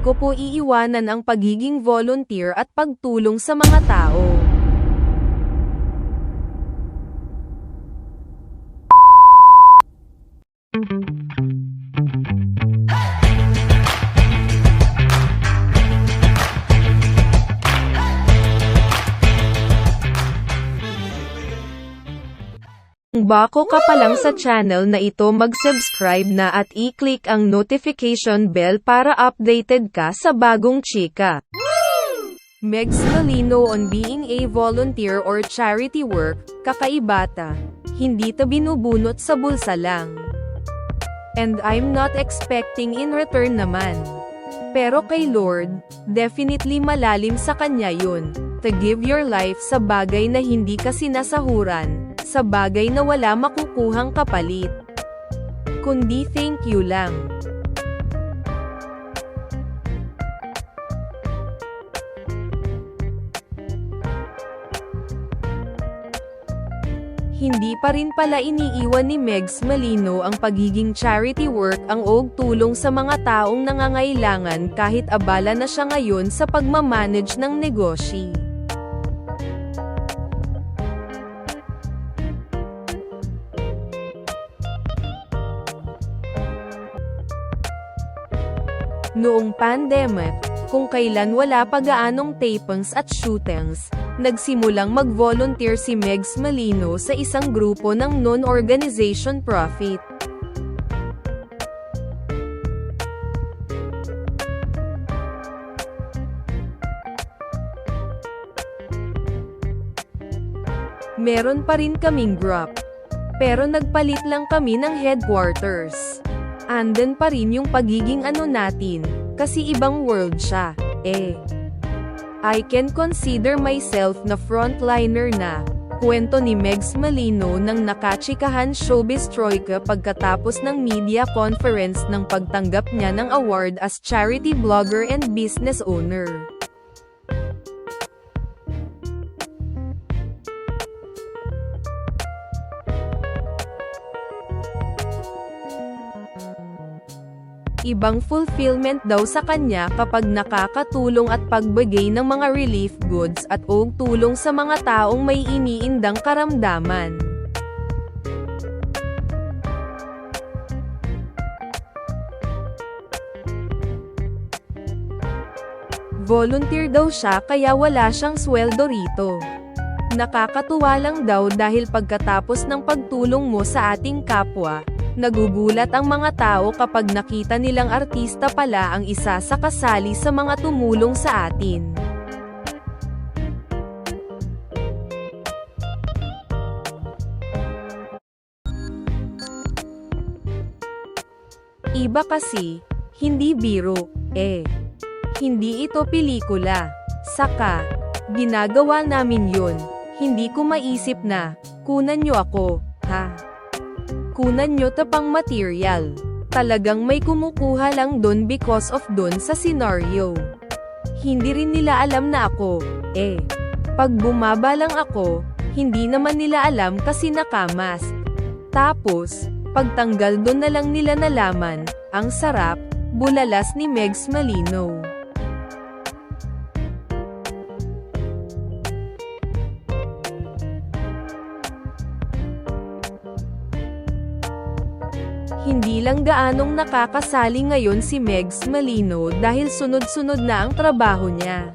ko po iiwanan ang pagiging volunteer at pagtulong sa mga tao. Bako ka pa lang sa channel na ito mag-subscribe na at i-click ang notification bell para updated ka sa bagong chika. Megs Malino on being a volunteer or charity work, kakaibata. Hindi ta binubunot sa bulsa lang. And I'm not expecting in return naman. Pero kay Lord, definitely malalim sa kanya yun. To give your life sa bagay na hindi ka sinasahuran, sa bagay na wala makukuhang kapalit. Kundi thank you lang. Hindi pa rin pala iniiwan ni Megs Malino ang pagiging charity work ang og tulong sa mga taong nangangailangan kahit abala na siya ngayon sa pagmamanage ng negosyo. Noong pandemic, kung kailan wala pa gaanong tapings at shootings, nagsimulang mag-volunteer si Megs Malino sa isang grupo ng non-organization profit. Meron pa rin kaming group. Pero nagpalit lang kami ng headquarters. Andun pa rin yung pagiging ano natin, kasi ibang world siya, eh. I can consider myself na frontliner na, kwento ni Megs Malino ng nakachikahan showbiz troika pagkatapos ng media conference ng pagtanggap niya ng award as charity blogger and business owner. Ibang fulfillment daw sa kanya kapag nakakatulong at pagbigay ng mga relief goods at og tulong sa mga taong may iniindang karamdaman. Volunteer daw siya kaya wala siyang sweldo rito. Nakakatuwa lang daw dahil pagkatapos ng pagtulong mo sa ating kapwa, Nagugulat ang mga tao kapag nakita nilang artista pala ang isa sa kasali sa mga tumulong sa atin. Iba kasi, hindi biro, eh. Hindi ito pelikula. Saka, ginagawa namin yun. Hindi ko maisip na, kunan nyo ako, ha? Kunan nyo tapang material. Talagang may kumukuha lang dun because of dun sa scenario. Hindi rin nila alam na ako, eh. Pag bumaba lang ako, hindi naman nila alam kasi nakamas. Tapos, pagtanggal dun na lang nila nalaman, ang sarap, bulalas ni Megs Malino. Lang gaanong nakakasali ngayon si Megs Malino dahil sunod-sunod na ang trabaho niya.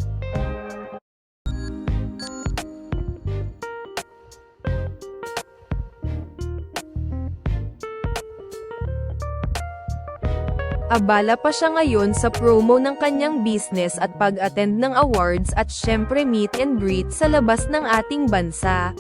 Abala pa siya ngayon sa promo ng kanyang business at pag-attend ng awards at syempre meet and greet sa labas ng ating bansa.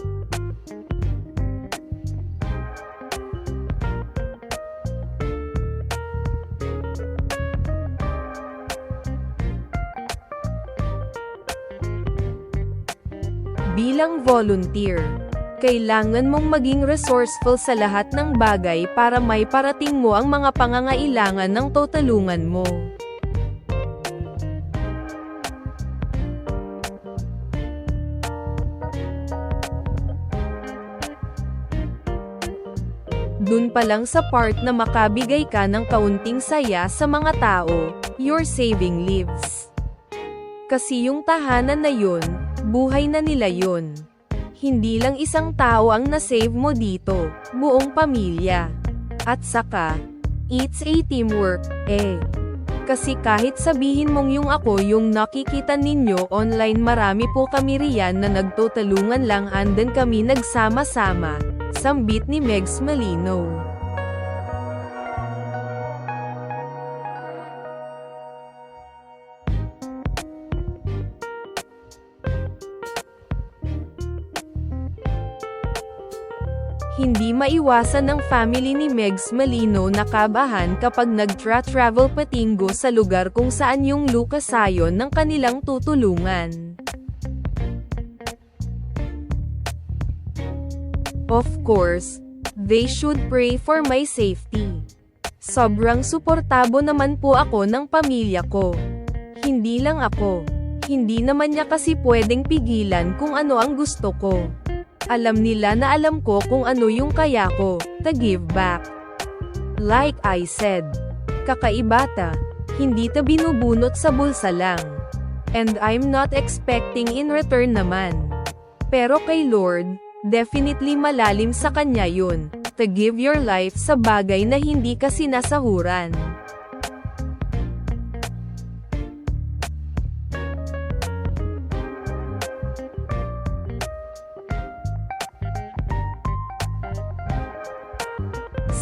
Bilang volunteer, kailangan mong maging resourceful sa lahat ng bagay para may parating mo ang mga pangangailangan ng tutulungan mo. Dun pa lang sa part na makabigay ka ng kaunting saya sa mga tao, you're saving lives. Kasi yung tahanan na yun, buhay na nila yun. Hindi lang isang tao ang nasave mo dito, buong pamilya. At saka, it's a teamwork, eh. Kasi kahit sabihin mong yung ako yung nakikita ninyo online marami po kami riyan na nagtutulungan lang andan kami nagsama-sama. Sambit ni Megs Malino. Hindi maiwasan ng family ni Megs Malino na kabahan kapag nagtra-travel patinggo sa lugar kung saan yung lukasayon ng kanilang tutulungan. Of course, they should pray for my safety. Sobrang suportabo naman po ako ng pamilya ko. Hindi lang ako. Hindi naman niya kasi pwedeng pigilan kung ano ang gusto ko. Alam nila na alam ko kung ano yung kaya ko, to give back. Like I said, kakaibata, hindi ta binubunot sa bulsa lang. And I'm not expecting in return naman. Pero kay Lord, definitely malalim sa kanya yun, to give your life sa bagay na hindi ka sinasahuran.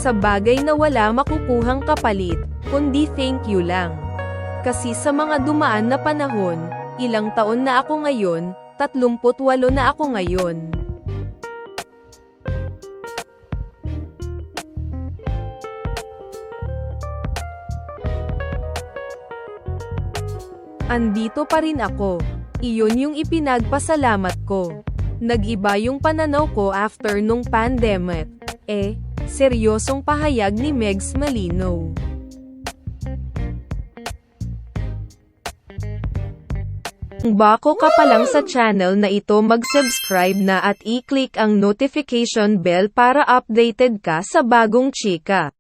Sa bagay na wala makukuhang kapalit, kundi thank you lang. Kasi sa mga dumaan na panahon, ilang taon na ako ngayon, 38 na ako ngayon. Andito pa rin ako. Iyon yung ipinagpasalamat ko. Nag-iba yung pananaw ko after nung pandemic. Eh, seryosong pahayag ni Megs Malino. Bako ka pa lang sa channel na ito mag-subscribe na at i-click ang notification bell para updated ka sa bagong chika.